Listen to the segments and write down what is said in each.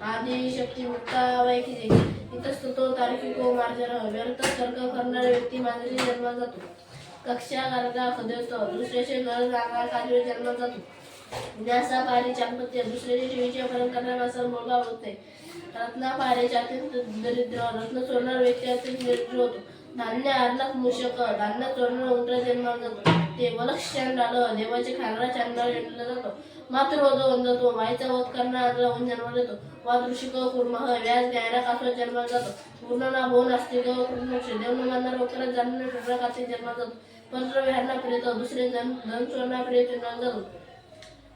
आदि शक्ती मुक्ता वैकिजे इतस्त तो. तार्किको मार्जन व्यर्थ तर्क करणारा व्यक्ती मांजरी जन्मात जातो कक्षा गारगा खदवतो दुसऱ्याचे घर आकार काजवे जन्मात जातो न्यासा पारी चांपत्य दुसऱ्याचे जीवीचे अपहरण करणारा माणसाला मुलगा होत नाही रत्ना पारेच्या अत्यंत दरिद्र रत्न सोडणार व्यक्ती अत्यंत दरिद्र होतो. धान्य आरलाक मूषक धान्य चोरणारा उंदरा जन्माला जातो. ते वलक्षण आलं देवाचे खाणारा चांदला जन्मला जातो. मात्र मातृवध जातो माईचा वध करणारा होऊन जन्माला जातो. वाद ऋषिक कुर्मह व्याज द्यायला कासवा जन्माला जातो. पूर्णना भोन असते ग कृष्ण देव मानणार वक्रात जाणणार टुकरा काचे जन्माला जातो. पंत्र विहारना प्रेत दुसरे जन धन चोरणा प्रेत जन्माला जातो.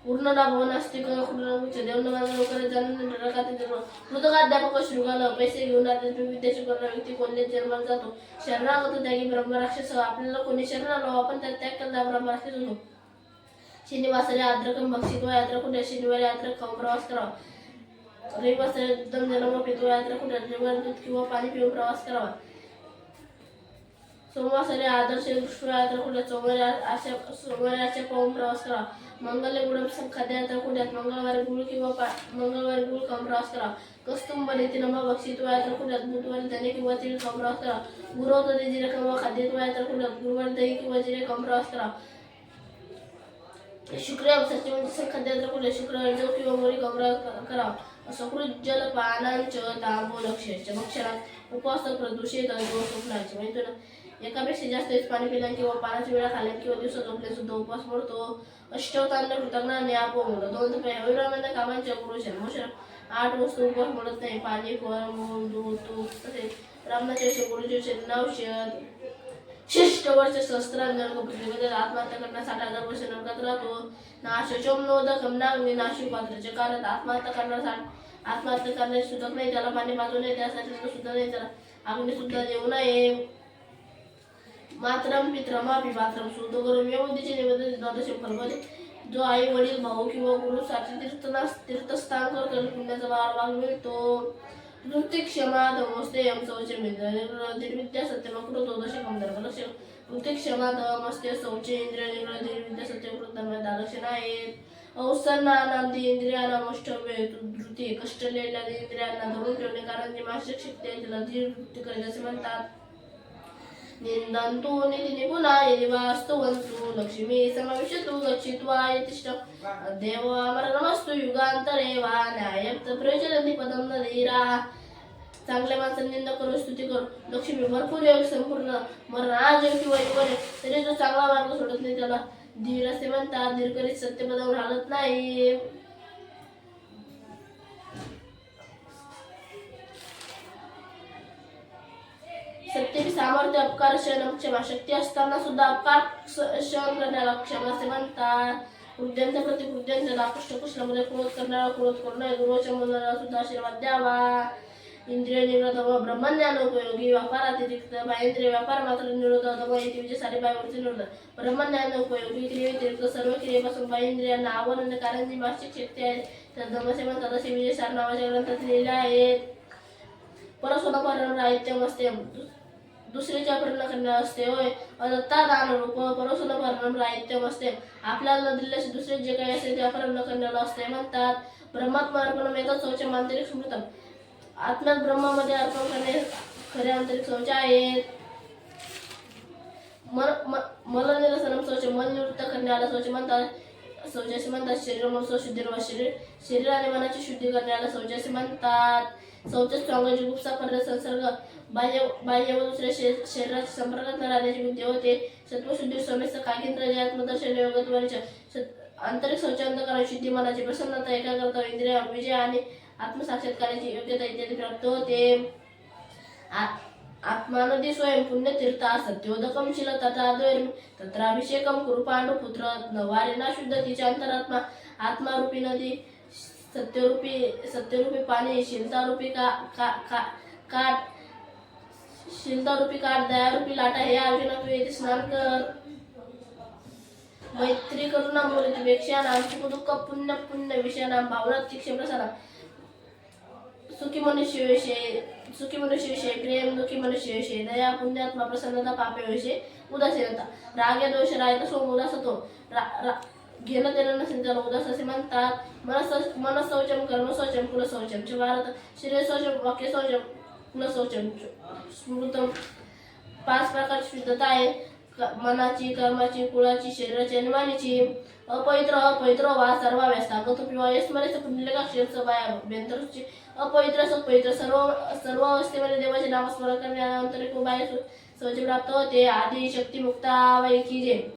पूर्णना भवन असते ग कृष्ण देव मानणार वक्रात जाणणार जन्म मृतकाध्यापक शृगाल पैसे घेऊन आध्यात्मिक विद्या शिकवणारा व्यक्ती कोणत्या जन्माला जातो शरणागत त्यागी ब्रह्मराक्षस आपल्याला कोणी शरण आलो आपण त्यात त्याग करता ब्रह्मराक्षस होतो. शनिवासरे आद्रकम भक्षित व यात्रा कुठे? शनिवारी यात्रा खाऊन प्रवास करावा. रविवासरे दम जन्म पितो यात्रा कुठे? रविवार दूध किंवा पाणी पिऊन प्रवास करावा. सोमवासरे आदर्श दृष्टी यात्रा कुठे? सोमवारी आशा सोमवारी आशा पाहून प्रवास करा. मंगल गुडम खाद्य यात्रा कुठ्यात मंगळवारी गुळ किंवा पा मंगळवारी गुळ खाऊन प्रवास करा. कस्तुंबरी नीती बक्षित्व यात्रा कुठ्यात बुधवारी धने किंवा तिळ खाऊन प्रवास करावा गुरुवार जिरे किंवा खाद्यत्व यात्रा कुठ्यात गुरुवारी दही किंवा जिरे खाऊन प्रवास करा. शुक्रवार सचिव सखाद्यात्र कुठे? शुक्रवारी जो किंवा मोरी कमरा करावा सकृत जल पानांच तांबो लक्ष भक्षणात उपवास प्रदूषित आणि स्वप्नाचे म्हणजे तुला एकापेक्षा जास्त वेळेस पाणी पिल्याने किंवा पाण्याची वेळा खाल्ल्या किंवा दिवसा झोपले सुद्धा उपवास मोडतो अष्टवतांना कृतज्ञाने आपो म्हणतो दोन रुपये कामांच्या पुरुष मोशन आठ वस्तू उपवास मोडत नाही. पाणी फळ मूळ दूध तूप तसेच रामनाथ्याचे गुरुजीचे नवशत शिष्ट वर्ष सहस्त्रांजन आत्महत्या करण्यास साठ हजार वर्ष नरकात राहतो. नाश चोमनोदक नागनी नाशिक पात्राचे कारण आत्महत्या करण्यासाठी आत्महत्या करण्याची सुद्धा नाही त्याला पाणी बाजू नये त्यासाठी सुद्धा नाही त्याला अग्नी सुद्धा देऊ नये. मातरम पित्रमापी मातरम शुद्ध करून निवेदन द्वादश फलमध्ये जो आई वडील भाऊ किंवा गुरु साठी तीर्थना तीर्थस्थान करतो पुण्याचा वार भाग मिळतो नृत्य क्षमा धमस्ते यम शौचे निर्विद्या सत्यमकृत दश पंधरा लक्ष. नृत्य क्षमा धमस्ते शौचे इंद्रिय निग्रह निर्विद्या सत्यमकृत आरक्षण आहेत. अवसरना आनंदी इंद्रियांना मोष्टव्य धृती कष्टलेल्या इंद्रियांना धरून ठेवणे कारण जे मासिक शक्ती आहे तिला धीर वृत्ती करण्याचे असे म्हणतात. निंदन्तु निधिनिपुला यदि वास्तुवन्तु लक्ष्मी समाविशतु गच्छित्वा यतिष्ठ। देव युगान्तरे वा न्यायप्त प्रयोजनति पदं न धीरा चांगल्या माणसांनी निंदा करू स्तुती करू लक्ष्मी भरपूर योग संपूर्ण मरण आज किंवा युग तरी जो चांगला मार्ग सोडत नाही त्याला. धीर असे म्हणतात धीर करीत सत्यपदावर हालत नाही. सत्यपी सामर्थ्य अपकार क्षण क्षमा शक्ती असताना सुद्धा अपकार क्षण करण्याला क्षमा असे म्हणतात. वृद्धांच्या प्रति वृद्धांच्या आकृष्ट कृष्णामध्ये क्रोध करणारा क्रोध करू नये गुरुच्या मुलाला सुद्धा आशीर्वाद द्यावा. इंद्रिय निरोध व ब्रह्मज्ञान उपयोगी. व्यापारातिरिक्त व्यतिरिक्त बाहेंद्रिय व्यापार मात्र निरोध अथवा येथे विजय सारे बाहेरचे निरोध. ब्रह्मज्ञान उपयोगी. क्रियेव्यतिरिक्त सर्व क्रियेपासून बाहेंद्रियांना आवरण कारण जी मानसिक शक्ती आहे. तर धमसे म्हणतात असे विजय सार नावाच्या ग्रंथात लिहिले आहेत परस्वतःपरण राहित्यम असते दुसरीच्या प्रेरणा असते होय. दत्ता दान रूप परस्वतः परिणाम राहित्यम असते. आपल्याला न दुसरे जे काही असते ते अपरण करण्याला असते म्हणतात. ब्रह्मात्मा अर्पण एकच शौच आंतरिक स्मृतम आत्म्यात ब्रह्मामध्ये अर्पण करणे खरे आंतरिक शौच आहेत. मन म- मल निरसनम शौच मन निवृत्त करण्याला शौच म्हणतात. शौच म्हणतात शरीर मन व शरीर. शरीर आणि मनाची शुद्धी करण्याला शौच म्हणतात शौचास स्वांगाची गुप्सा करण्याचा संसर्ग. बाह्य बाह्य व दुसऱ्या शरीर शरीराच्या संपर्कात राहण्याची बुद्धी होते. सत्वशुद्धी समेस्त काकिंद्र जयात्मदर्शन योगत्वाचे आंतरिक शौचांतकरण शुद्धी मनाची प्रसन्नता एकाग्रता इंद्रिय विजय आणि आत्मसाक्षात्काराची योग्यता इत्यादी प्राप्त होते. ఆత్మానది స్వయం स्वयं पुण्यतीर्थ सत्योदकम शिल तथा द्वैर्म तत्राभिषेकम कुरु पांडुपुत्र अंतरात्मा आत्मारूपी नदी सत्यरूपी सत्यरूपी पाणी शिलतारूपी का का का काठ शिलतारूपी काठ दयारूपी लाटा हे अर्जुना तू येथे स्नान कर. मैत्री करुणा मुली पेक्षा नाम सुख दुःख पुण्य पुण्य विषय नाम भावना तीक्ष सुखी मनुष्य विषय सुखी मनुष्य प्रेम दुखी मनुष्य दया पुण्यात्मा प्रसन्नता पापे विषय उदासीनता. राग या दोष रायता सोम उदास होतो रा- रा- घेणं देणं नसेल त्याला उदास असे म्हणतात. मनस मनशौचम कर्म शौचम कुल च भारत शरीर शौचम वाक्य शौचम कुल स्मृतम. पाच प्रकारची शुद्धता आहे. मनाची कर्माची कुळाची शरीराची आणि वाणीची अपवित्र अपवित्र वा सर्व व्यस्तागत किंवा यस्मरेचं पुण्यलेखा अपवित्र सपवित्र सर्व सर्व अवस्थेमध्ये देवाचे नामस्मरण करण्यानंतर बाय शौच प्राप्त होते. आधी शक्ती मुक्ता वैकी जे